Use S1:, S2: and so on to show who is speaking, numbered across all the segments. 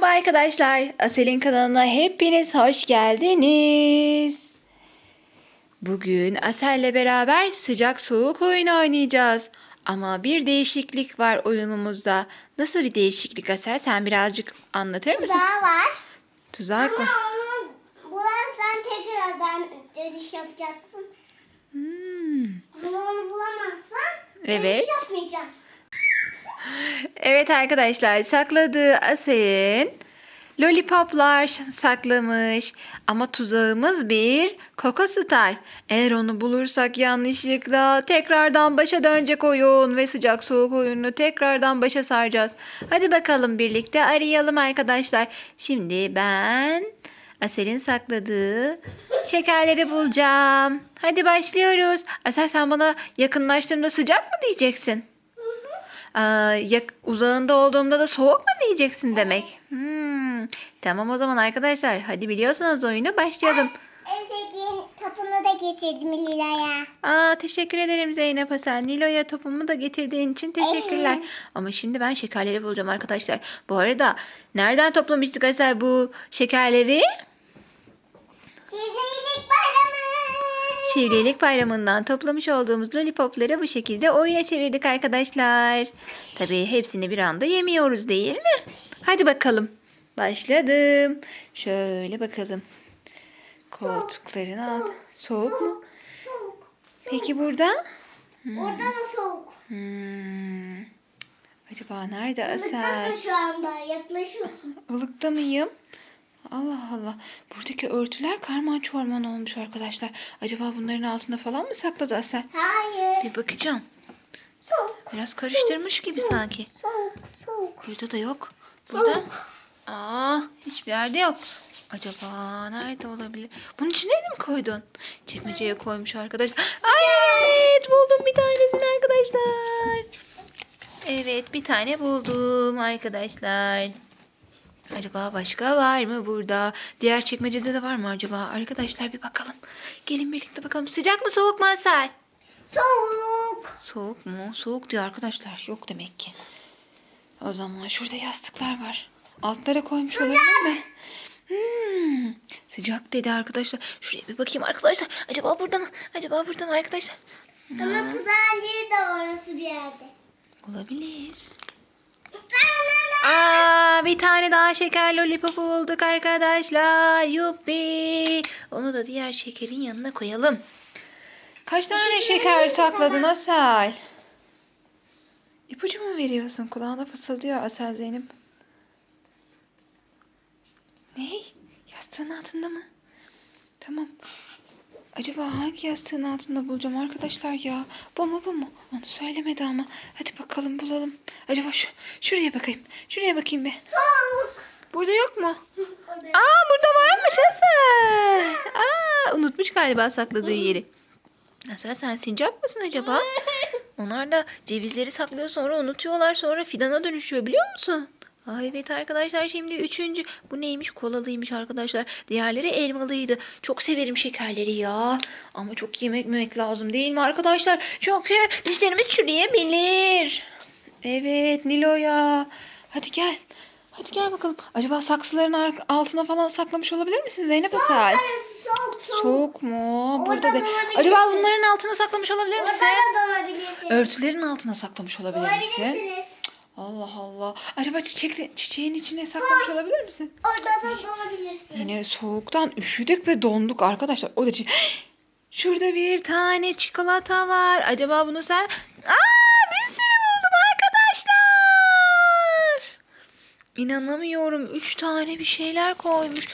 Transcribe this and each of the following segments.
S1: Merhaba arkadaşlar. Asel'in kanalına hepiniz hoş geldiniz. Bugün Asel'le beraber sıcak soğuk oyunu oynayacağız. Ama bir değişiklik var oyunumuzda. Nasıl bir değişiklik Asel? Sen birazcık anlatır mısın?
S2: Tuzağı var.
S1: Tuzak mı?
S2: Ama onu bularsan tekrardan dönüş yapacaksın.
S1: Hmm.
S2: Ama onu bulamazsan
S1: Evet.
S2: dönüş yapmayacağım.
S1: Evet arkadaşlar sakladığı Asel'in lollipoplar saklamış. Ama tuzağımız bir Coco Star. Eğer onu bulursak yanlışlıkla tekrardan başa dönecek oyun ve sıcak soğuk oyununu tekrardan başa saracağız. Hadi bakalım birlikte arayalım arkadaşlar. Şimdi ben Asel'in sakladığı şekerleri bulacağım. Hadi başlıyoruz. Asel sen bana yakınlaştığımda sıcak mı diyeceksin? Yak- uzağında olduğumda da soğuk mu diyeceksin demek? Hmm. Tamam o zaman arkadaşlar hadi biliyorsanız oyuna başlayalım.
S2: En sevdiğin topunu da getirdim Lila'ya.
S1: Aa teşekkür ederim Zeynep Hasan. Nilo'ya topumu da getirdiğin için teşekkürler. Ama şimdi ben şekerleri bulacağım arkadaşlar. Bu arada nereden toplamıştık Asel bu şekerleri?
S2: Şirinlik bayramı.
S1: Şivrilik bayramından toplamış olduğumuz lollipopları bu şekilde oyuna çevirdik arkadaşlar. Tabii hepsini bir anda yemiyoruz değil mi? Hadi bakalım. Başladım. Şöyle bakalım. Koltukların altı. Soğuk mu?
S2: Soğuk.
S1: Peki burada?
S2: Orada da soğuk.
S1: Hmm. Acaba nerede Asel?
S2: Ilıktasın şu anda yaklaşıyorsun.
S1: Ilıkta mıyım? Allah Allah. Buradaki örtüler karman çorman olmuş arkadaşlar. Acaba bunların altında falan mı sakladı Asel?
S2: Hayır.
S1: Bir bakacağım.
S2: Soğuk.
S1: Biraz karıştırmış gibi
S2: soğuk,
S1: sanki.
S2: Soğuk. Soğuk.
S1: Burada da yok. Burada.
S2: Soğuk.
S1: Aa, hiçbir yerde yok. Acaba nerede olabilir? Bunun içine mi koydun? Çekmeceye koymuş arkadaşlar. Ay evet buldum bir tanesini arkadaşlar. Evet bir tane buldum arkadaşlar. Acaba başka var mı burada? Diğer çekmecede de var mı acaba? Arkadaşlar bir bakalım. Gelin birlikte bakalım. Sıcak mı soğuk mu Asel?
S2: Soğuk.
S1: Soğuk mu? Soğuk diyor arkadaşlar. Yok demek ki. O zaman şurada yastıklar var. Altlara koymuş olabilir mi? Hmm, sıcak dedi arkadaşlar. Şuraya bir bakayım arkadaşlar. Acaba burada mı? Acaba burada mı arkadaşlar?
S2: Ama tuzağın yeri de orası bir yerde.
S1: Olabilir. Aa, bir tane daha şeker lollipop bulduk arkadaşlar. Yuppi. Onu da diğer şekerin yanına koyalım. Kaç tane şeker sakladın Asel? İpucu mu veriyorsun? Kulağına fısıldıyor Asel Zeynep. Ne? Yastığın altında mı? Tamam. Acaba hangi yastığın altında bulacağım arkadaşlar ya? Bu mu bu mu? Onu söylemedi ama. Hadi bakalım bulalım. Acaba şu, şuraya bakayım. Şuraya bakayım bir. Burada yok mu? Aa burada varmış Hasan. Aa unutmuş galiba sakladığı yeri. Hasan sen sincap mısın acaba? Onlar da cevizleri saklıyor sonra unutuyorlar sonra fidana dönüşüyor biliyor musun? Ay evet arkadaşlar şimdi üçüncü. Bu neymiş? Kolalıymış arkadaşlar. Diğerleri elmalıydı. Çok severim şekerleri ya. Ama çok yemek memek lazım değil mi arkadaşlar? Çünkü dişlerimiz çürüyebilir. Evet Nilo'ya. Hadi gel. Hadi gel bakalım. Acaba saksıların ar- altına falan saklamış olabilir misin Zeynep?
S2: Orası soğuk. Soğuk.
S1: Soğuk mu?
S2: Orada
S1: Burada da. Acaba bunların altına saklamış olabilir
S2: Orada
S1: misin?
S2: da donabilirsiniz.
S1: Örtülerin altına saklamış olabilir misin? Allah Allah. Acaba çiçekli, çiçeğin içine saklamış olabilir misin?
S2: Orada da donabilirsiniz.
S1: Yine soğuktan üşüdük ve donduk arkadaşlar. O da çi- Şurada bir tane çikolata var. Acaba bunu sen... Aa bir sürü buldum arkadaşlar. İnanamıyorum. Üç tane bir şeyler koymuş.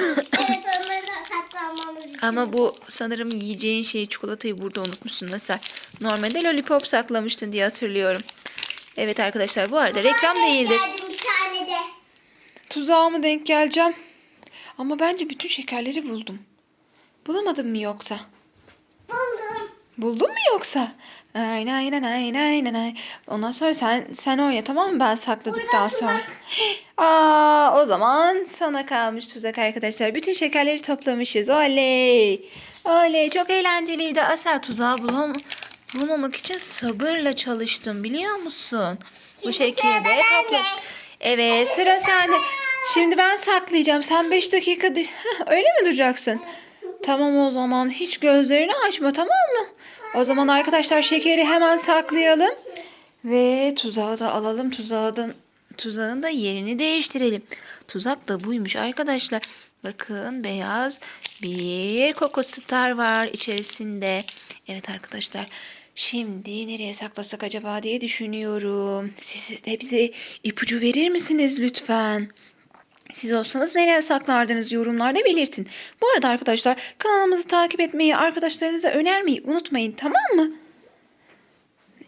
S2: evet onları saklanmamız için.
S1: Ama bu sanırım yiyeceğin şeyi çikolatayı burada unutmuşsun Nasıl? Normalde lollipop saklamıştın diye hatırlıyorum. Evet arkadaşlar bu arada reklam
S2: Bana denk
S1: değildir.
S2: geldi bir tane de.
S1: Tuzağa mı denk geleceğim? Ama bence bütün şekerleri buldum. Bulamadın mı yoksa?
S2: Buldum.
S1: Buldun mu yoksa? Ay ay ay ay ay ay. Ondan sonra sen sen oyna tamam mı ben sakladıktan
S2: Burada
S1: sonra.
S2: tuzak.
S1: Aa o zaman sana kalmış tuzak arkadaşlar. Bütün şekerleri toplamışız. Oley. Oley çok eğlenceliydi. Asel tuzağı bulam bulmamak için sabırla çalıştım biliyor musun? Bu
S2: Şimdi
S1: şekilde
S2: sırada bende.
S1: topla. Evet sıra sende. Şimdi ben saklayacağım. Sen 5 dakika öyle mi duracaksın? Tamam o zaman hiç gözlerini açma tamam mı? O zaman arkadaşlar şekeri hemen saklayalım. Ve tuzağı da alalım. Tuzağı da, tuzağın da yerini değiştirelim. Tuzak da buymuş arkadaşlar. Bakın beyaz bir Coco Star var içerisinde. Evet arkadaşlar. Şimdi nereye saklasak acaba diye düşünüyorum. Siz de bize ipucu verir misiniz lütfen? Siz olsanız nereye saklardınız yorumlarda belirtin. Bu arada arkadaşlar kanalımızı takip etmeyi, arkadaşlarınıza önermeyi unutmayın tamam mı?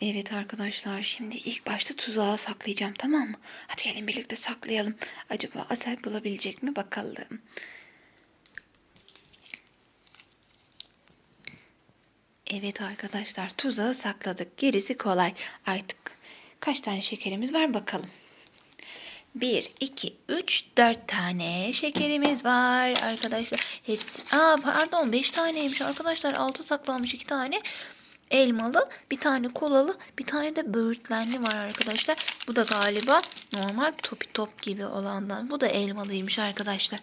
S1: Evet arkadaşlar şimdi ilk başta tuzağa saklayacağım tamam mı? Hadi gelin birlikte saklayalım. Acaba Asel bulabilecek mi bakalım. Evet arkadaşlar tuzağı sakladık. Gerisi kolay. Artık kaç tane şekerimiz var bakalım. 1, 2, 3, 4 tane şekerimiz var arkadaşlar. Hepsi, aa pardon 5 taneymiş arkadaşlar. 6 saklanmış 2 tane elmalı, bir tane kolalı, bir tane de böğürtlenli var arkadaşlar. Bu da galiba normal topi top gibi olandan. Bu da elmalıymış arkadaşlar.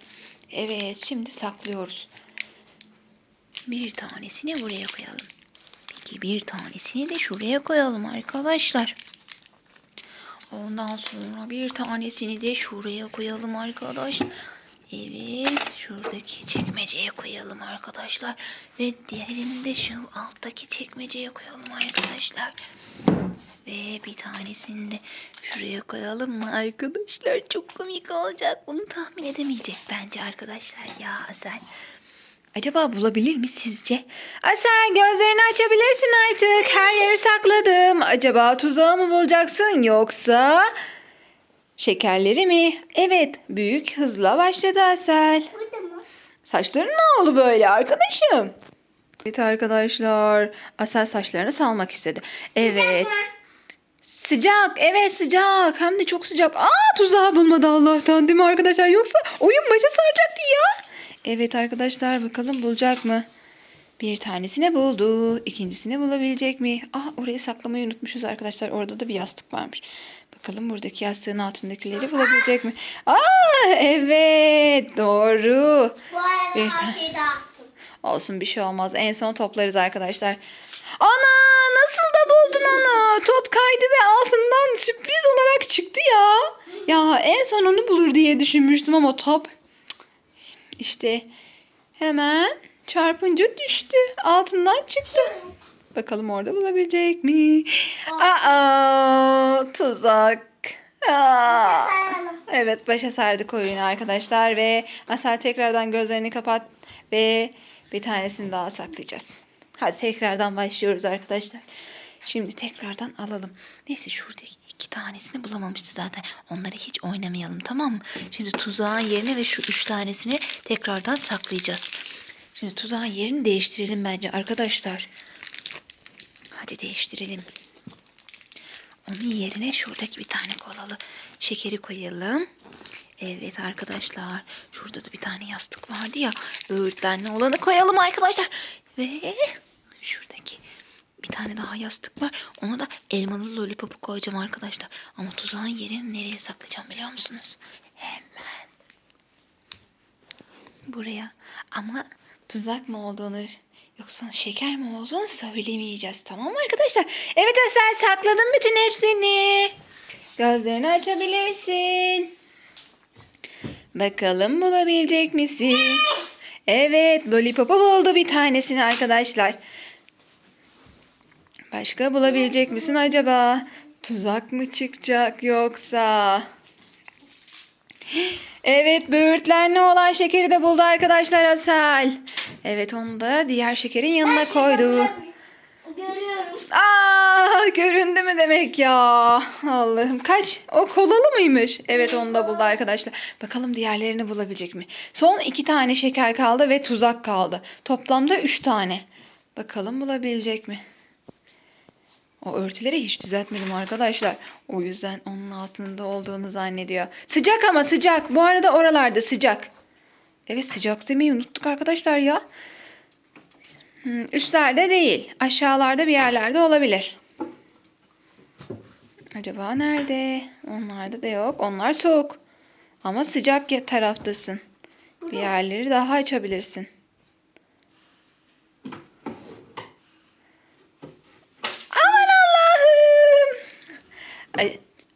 S1: Evet şimdi saklıyoruz. Bir tanesini buraya koyalım. Peki bir tanesini de şuraya koyalım arkadaşlar. Ondan sonra bir tanesini de şuraya koyalım arkadaş. Evet şuradaki çekmeceye koyalım arkadaşlar. Ve diğerini de şu alttaki çekmeceye koyalım arkadaşlar. Ve bir tanesini de şuraya koyalım mı arkadaşlar? Çok komik olacak. Bunu tahmin edemeyecek bence arkadaşlar ya Asel. Acaba bulabilir mi sizce? Asel gözlerini açabilirsin artık. Her yeri sakladım. Acaba tuzağı mı bulacaksın yoksa şekerleri mi? Evet büyük hızla başladı Asel.
S2: Burada mı?
S1: Saçların ne oldu böyle arkadaşım? Evet arkadaşlar. Asel saçlarını salmak istedi. Evet. Sıcak. Evet sıcak. Hem de çok sıcak. Aa tuzağı bulmadı Allah'tan değil mi arkadaşlar? Yoksa oyun başa saracaktı ya. Evet arkadaşlar bakalım bulacak mı? Bir tanesini buldu. İkincisini bulabilecek mi? Ah orayı saklamayı unutmuşuz arkadaşlar. Orada da bir yastık varmış. Bakalım buradaki yastığın altındakileri bulabilecek mi? Aa evet doğru.
S2: Bu arada
S1: Bir
S2: her şeyi dağıttım.
S1: Olsun bir şey olmaz. En son toplarız arkadaşlar. Ana nasıl da buldun onu? Top kaydı ve altından sürpriz olarak çıktı ya. Ya en son onu bulur diye düşünmüştüm ama top işte hemen çarpınca düştü. Altından çıktı. Bakalım orada bulabilecek mi? Aa tuzak. Aa. Evet başa sardık oyunu arkadaşlar ve Asel tekrardan gözlerini kapat ve bir tanesini daha saklayacağız. Hadi tekrardan başlıyoruz arkadaşlar. Şimdi tekrardan alalım. Neyse şuradaki iki tanesini bulamamıştı zaten. Onları hiç oynamayalım tamam mı? Şimdi tuzağın yerine ve şu üç tanesini tekrardan saklayacağız. Şimdi tuzağın yerini değiştirelim bence arkadaşlar. Hadi değiştirelim. Onun yerine şuradaki bir tane kolalı şekeri koyalım. Evet arkadaşlar. Şurada da bir tane yastık vardı ya. Böğürtlenli olanı koyalım arkadaşlar. Ve şuradaki bir tane daha yastık var. Ona da elmalı lollipopu koyacağım arkadaşlar. Ama tuzağın yerini nereye saklayacağım biliyor musunuz? Hemen buraya. Ama tuzak mı olduğunu yoksa şeker mi olduğunu söylemeyeceğiz. Tamam mı arkadaşlar? Evet Asel sakladım bütün hepsini. Gözlerini açabilirsin. Bakalım bulabilecek misin? Evet Lollipop'u buldu bir tanesini arkadaşlar. Başka bulabilecek misin acaba? Tuzak mı çıkacak yoksa? Evet böğürtlenli olan şekeri de buldu arkadaşlar Asel. Evet onu da diğer şekerin yanına koydu.
S2: Görüyorum.
S1: Aa göründü mü demek ya? Allah'ım kaç? O kolalı mıymış? Evet onu da buldu arkadaşlar. Bakalım diğerlerini bulabilecek mi? Son iki tane şeker kaldı ve tuzak kaldı. Toplamda üç tane. Bakalım bulabilecek mi? O örtüleri hiç düzeltmedim arkadaşlar. O yüzden onun altında olduğunu zannediyor. Sıcak ama sıcak. Bu arada oralarda sıcak. Evet sıcak demeyi unuttuk arkadaşlar ya. Hmm, üstlerde değil. Aşağılarda bir yerlerde olabilir. Acaba nerede? Onlarda da yok. Onlar soğuk. Ama sıcak taraftasın. Bir yerleri daha açabilirsin. Aman Allah'ım. Ay,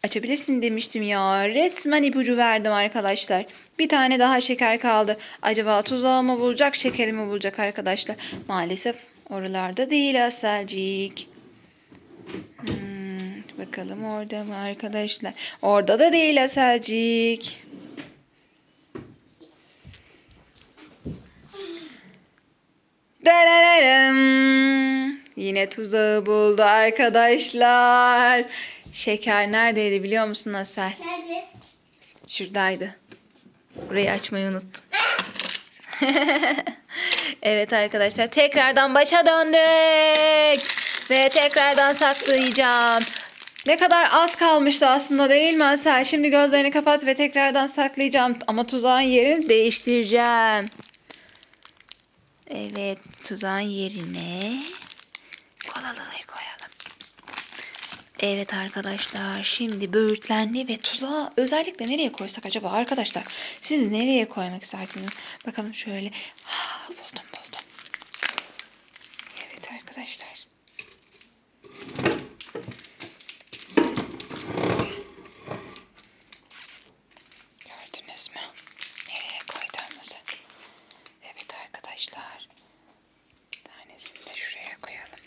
S1: açabilirsin demiştim ya. Resmen ipucu verdim arkadaşlar. Bir tane daha şeker kaldı. Acaba tuzağı mı bulacak, şekeri mi bulacak arkadaşlar? Maalesef oralarda değil Aselcik. Hmm, bakalım orada mı arkadaşlar? Orada da değil Aselcik. Darararım. Yine tuzağı buldu arkadaşlar. Şeker neredeydi biliyor musun Asel?
S2: Nerede?
S1: Şuradaydı. Burayı açmayı unuttun. evet arkadaşlar tekrardan başa döndük. Ve tekrardan saklayacağım. Ne kadar az kalmıştı aslında değil mi Asel? Şimdi gözlerini kapat ve tekrardan saklayacağım. Ama tuzağın yerini değiştireceğim. Evet tuzağın yerine kolaları. Evet arkadaşlar şimdi böğürtlendi ve tuzağı özellikle nereye koysak acaba arkadaşlar? Siz nereye koymak istersiniz? Bakalım şöyle. Ha, buldum buldum. Evet arkadaşlar. Gördünüz mü? Nereye koyduğumuzu. Evet arkadaşlar. Bir tanesini de şuraya koyalım.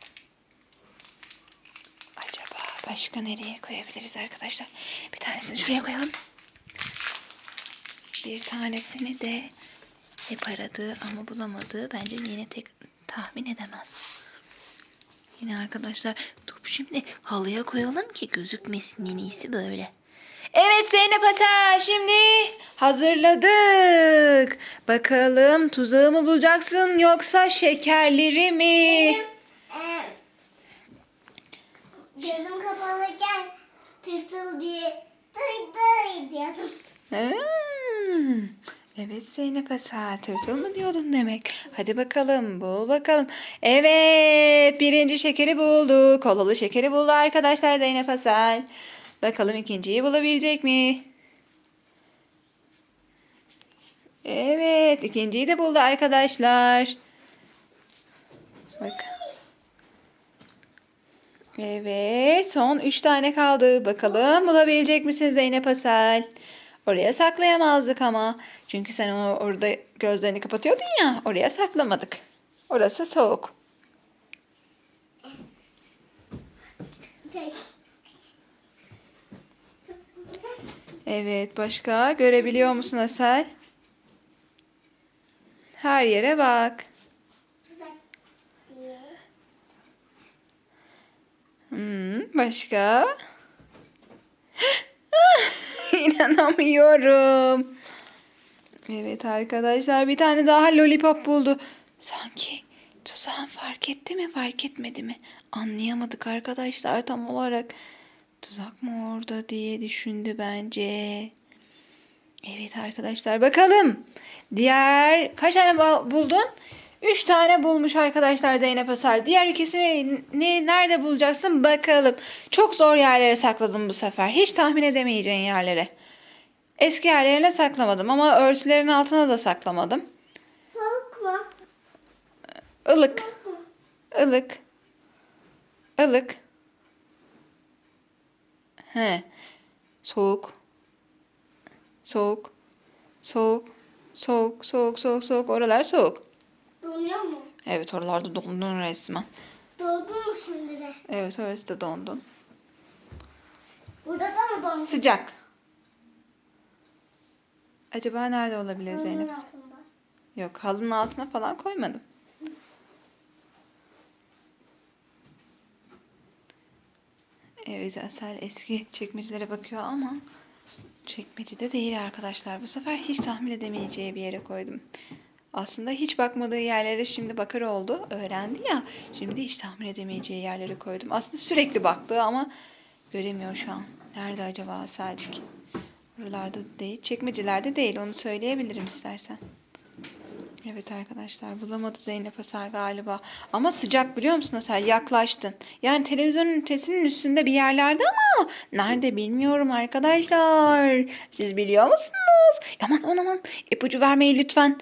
S1: Acaba başka nereye koyabiliriz arkadaşlar? Bir tanesini şuraya koyalım. Bir tanesini de hep aradığı ama bulamadığı bence yine tek tahmin edemez. Yine arkadaşlar topu şimdi halıya koyalım ki gözükmesin en iyisi böyle. Evet Zeynep Hasan şimdi hazırladık. Bakalım tuzağı mı bulacaksın yoksa şekerleri mi?
S2: Benim e, gözüm kapalıyken tırtıl diye dıy dıy diyordum.
S1: Evet Zeynep Hasan tırtıl mı diyordun demek. Hadi bakalım bul bakalım. Evet birinci şekeri buldu. Kolalı şekeri buldu arkadaşlar Zeynep Hasan. Bakalım ikinciyi bulabilecek mi? Evet ikinciyi de buldu arkadaşlar. Bak. Evet son üç tane kaldı. Bakalım bulabilecek misin Zeynep Asel? Oraya saklayamazdık ama. Çünkü sen onu orada gözlerini kapatıyordun ya. Oraya saklamadık. Orası soğuk.
S2: Peki.
S1: Evet başka görebiliyor musun Asel? Her yere bak.
S2: Tuzak diye.
S1: Hmm, başka? İnanamıyorum. Evet arkadaşlar bir tane daha lollipop buldu. Sanki tuzağın fark etti mi fark etmedi mi? Anlayamadık arkadaşlar tam olarak. Tuzak mı orada diye düşündü bence. Evet arkadaşlar bakalım. Diğer kaç tane bul- buldun? Üç tane bulmuş arkadaşlar Zeynep Asal. Diğer ikisini ne, nerede bulacaksın bakalım. Çok zor yerlere sakladım bu sefer. Hiç tahmin edemeyeceğin yerlere. Eski yerlerine saklamadım ama örtülerin altına da saklamadım.
S2: Soğuk mu?
S1: Ilık, ılık, ılık. He. Soğuk. Soğuk. Soğuk. Soğuk, soğuk, soğuk, soğuk. Oralar soğuk.
S2: Donuyor mu?
S1: Evet oralarda dondun resmen.
S2: Dondun mu şimdi de?
S1: Evet orası da dondun.
S2: Burada da mı dondun?
S1: Sıcak. Acaba nerede olabilir Zeynep?
S2: Halının altında.
S1: Yok halının altına falan koymadım. Evet Asel eski çekmecelere bakıyor ama çekmecede değil arkadaşlar. Bu sefer hiç tahmin edemeyeceği bir yere koydum. Aslında hiç bakmadığı yerlere şimdi bakar oldu. Öğrendi ya. Şimdi hiç tahmin edemeyeceği yerlere koydum. Aslında sürekli baktı ama göremiyor şu an. Nerede acaba Aselcik? Buralarda değil. Çekmecelerde değil. Onu söyleyebilirim istersen. Evet arkadaşlar bulamadı Zeynep Asel galiba. Ama sıcak biliyor musun Asel? Yaklaştın. Yani televizyonun ünitesinin üstünde bir yerlerde ama nerede bilmiyorum arkadaşlar. Siz biliyor musunuz? Aman aman aman ipucu vermeyin lütfen.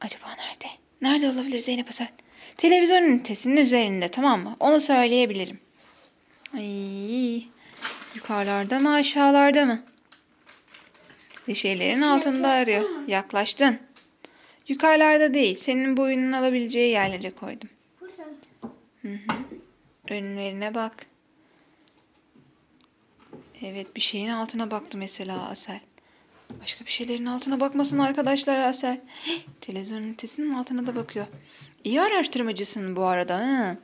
S1: Acaba nerede? Nerede olabilir Zeynep Asel? Televizyon ünitesinin üzerinde tamam mı? Onu söyleyebilirim. Ay, yukarılarda mı aşağılarda mı? Bir şeylerin altında arıyor. Yaklaştın. Yukarılarda değil. Senin boyunun alabileceği yerlere koydum.
S2: Burada.
S1: Önlerine bak. Evet bir şeyin altına baktı mesela Asel. Başka bir şeylerin altına bakmasın arkadaşlar Asel. Hih, Televizyon ünitesinin altına da bakıyor. İyi araştırmacısın bu arada. Ha.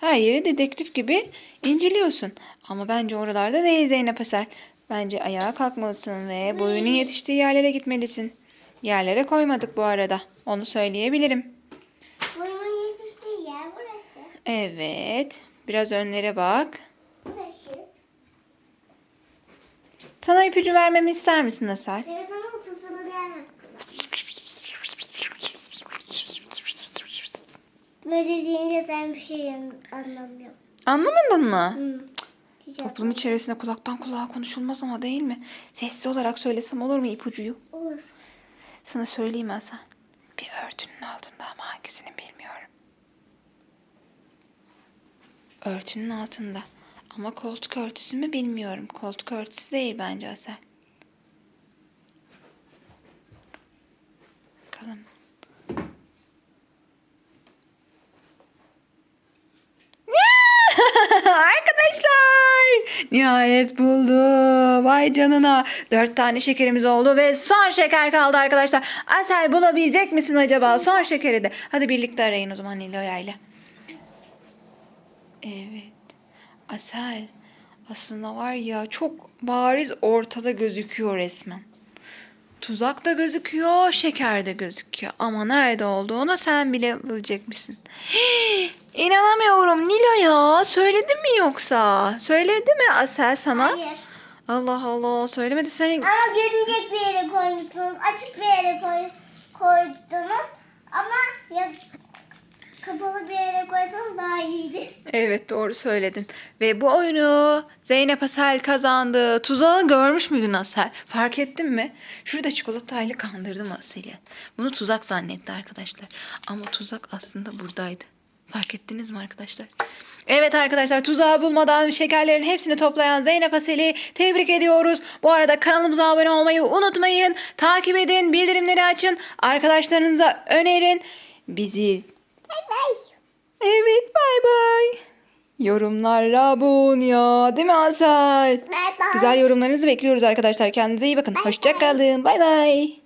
S1: Her yeri dedektif gibi inceliyorsun. Ama bence oralarda değil Zeynep Asel. Bence ayağa kalkmalısın ve boyunun yetiştiği yerlere gitmelisin. Yerlere koymadık bu arada. Onu söyleyebilirim.
S2: Boyumun yetiştiği yer burası.
S1: Evet. Biraz önlere bak.
S2: Burası.
S1: Sana ipucu vermemi ister misin Asel?
S2: Evet ama fısıldı gelmedi. Böyle deyince sen bir şey anlamıyorsun.
S1: Anlamadın mı?
S2: Hı. Hiç
S1: Toplum içerisinde kulaktan kulağa konuşulmaz ama değil mi? Sessiz olarak söylesem olur mu ipucuyu?
S2: Olur.
S1: Sana söyleyeyim Hasan. Bir örtünün altında ama hangisini bilmiyorum. Örtünün altında. Ama koltuk örtüsü mü bilmiyorum. Koltuk örtüsü değil bence Hasan. Bakalım. Arkadaşlar nihayet buldu. Vay canına. Dört tane şekerimiz oldu ve son şeker kaldı arkadaşlar. Asel bulabilecek misin acaba son şekeri de? Hadi birlikte arayın o zaman Nilo'ya ile. Evet. Asel aslında var ya çok bariz ortada gözüküyor resmen. Tuzak da gözüküyor, şeker de gözüküyor. Ama nerede olduğunu sen bile bilecek misin? İnanamıyorum Nilo ya. Söyledin mi yoksa? Söyledi mi Asel sana?
S2: Hayır.
S1: Allah Allah söylemedi sen.
S2: Ama görünecek bir yere koymuşsunuz. Açık bir yere koy, koydunuz. Ama ya kapalı bir yere koysanız daha iyiydi.
S1: Evet doğru söyledin. Ve bu oyunu Zeynep Asel kazandı. Tuzağı görmüş müydün Asel? Fark ettin mi? Şurada çikolatayla kandırdım Asel'i. Bunu tuzak zannetti arkadaşlar. Ama tuzak aslında buradaydı. Fark ettiniz mi arkadaşlar? Evet arkadaşlar tuzağı bulmadan şekerlerin hepsini toplayan Zeynep Asel'i tebrik ediyoruz. Bu arada kanalımıza abone olmayı unutmayın. Takip edin, bildirimleri açın. Arkadaşlarınıza önerin. Bizi
S2: Bay bay.
S1: Evet bay bay. Yorumlara bun ya değil mi Asel?
S2: Bay bay.
S1: Güzel yorumlarınızı bekliyoruz arkadaşlar. Kendinize iyi bakın. Hoşçakalın. Bay bay.